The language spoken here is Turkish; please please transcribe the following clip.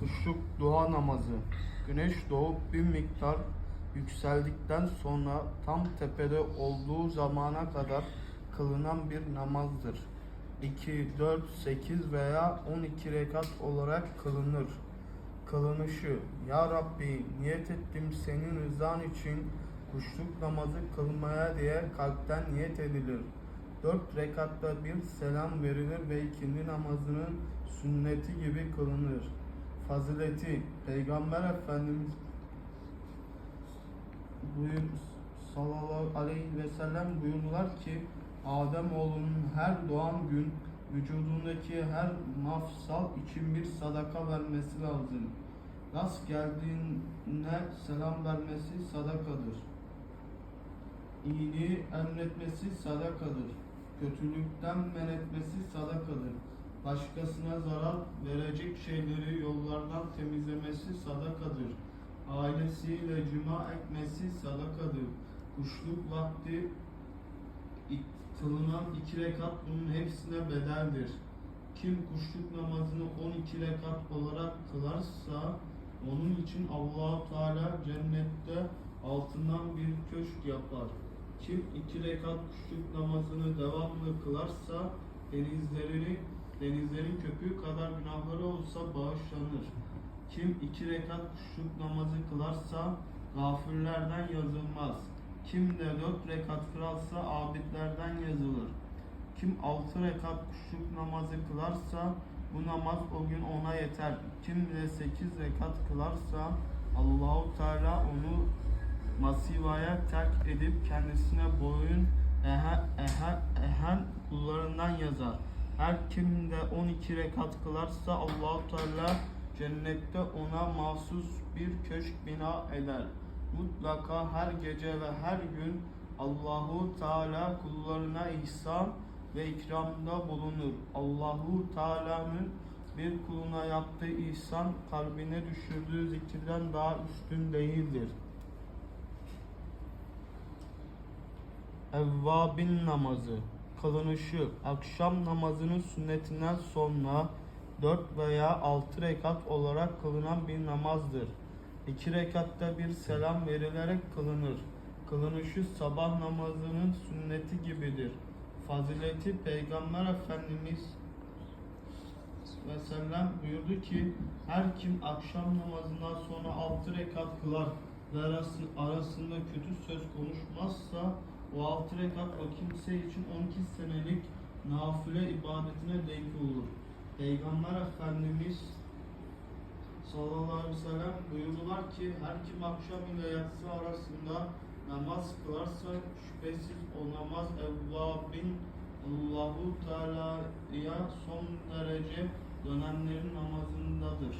kuşluk duha namazı. Güneş doğup bir miktar yükseldikten sonra tam tepede olduğu zamana kadar kılınan bir namazdır. 2, 4, 8 veya 12 rekat olarak kılınır. Kılınışı, Ya Rabbi niyet ettim senin rızan için kuşluk namazı kılmaya diye kalpten niyet edilir. Dört rekatta bir selam verilir ve ikindi namazının sünneti gibi kılınır. Fazileti, Peygamber Efendimiz buyur, sallallahu aleyhi ve sellem buyurdular ki Adem oğlunun her doğan gün vücudundaki her mafsal için bir sadaka vermesi lazım. Rast geldiğine selam vermesi sadakadır. İyiliği emretmesi sadakadır. Kötülükten men etmesi sadakadır. Başkasına zarar verecek şeyleri yollardan temizlemesi sadakadır. Ailesiyle cima etmesi sadakadır. Kuşluk vakti kılınan iki rekat bunun hepsine bedeldir. Kim kuşluk namazını 12 rekat olarak kılarsa onun için Allahu Teala cennette altından bir köşk yapar. Kim iki rekat kuşluk namazını devamlı kılarsa denizlerini denizlerin köpüğü kadar günahları olsa bağışlanır. Kim iki rekat kuşluk namazı kılarsa gafirlerden yazılmaz. Kim de dört rekat kılarsa abidlerden yazılır. Kim altı rekat kuşluk namazı kılarsa bu namaz o gün ona yeter. Kim de sekiz rekat kılarsa Allahu Teala onu masivaya terk edip kendisine boyun ehe, ehe, ehen kullarından yazar. Her kim de 12 rekat kılarsa Allahu Teala cennette ona mahsus bir köşk bina eder. Mutlaka her gece ve her gün Allahu Teala kullarına ihsan ve ikramda bulunur. Allahu Teala'nın bir kuluna yaptığı ihsan kalbine düşürdüğü zikirden daha üstün değildir. Evvabin namazı kılınışı akşam namazının sünnetinden sonra 4 veya 6 rekat olarak kılınan bir namazdır. 2 rekatta bir selam verilerek kılınır. Kılınışı sabah namazının sünneti gibidir. Fazileti Peygamber Efendimiz ve sellem buyurdu ki her kim akşam namazından sonra 6 rekat kılar ve arası- arasında kötü söz konuşmazsa o 6 rekat o kimse için 12 senelik nafile ibadetine denk olur. Peygamber Efendimiz sallallahu aleyhi ve sellem buyurdular ki her kim akşam ile yatsı arasında namaz kılarsa şüphesiz o namaz evvabin Allahu Teala'ya son derece dönenlerin namazındadır.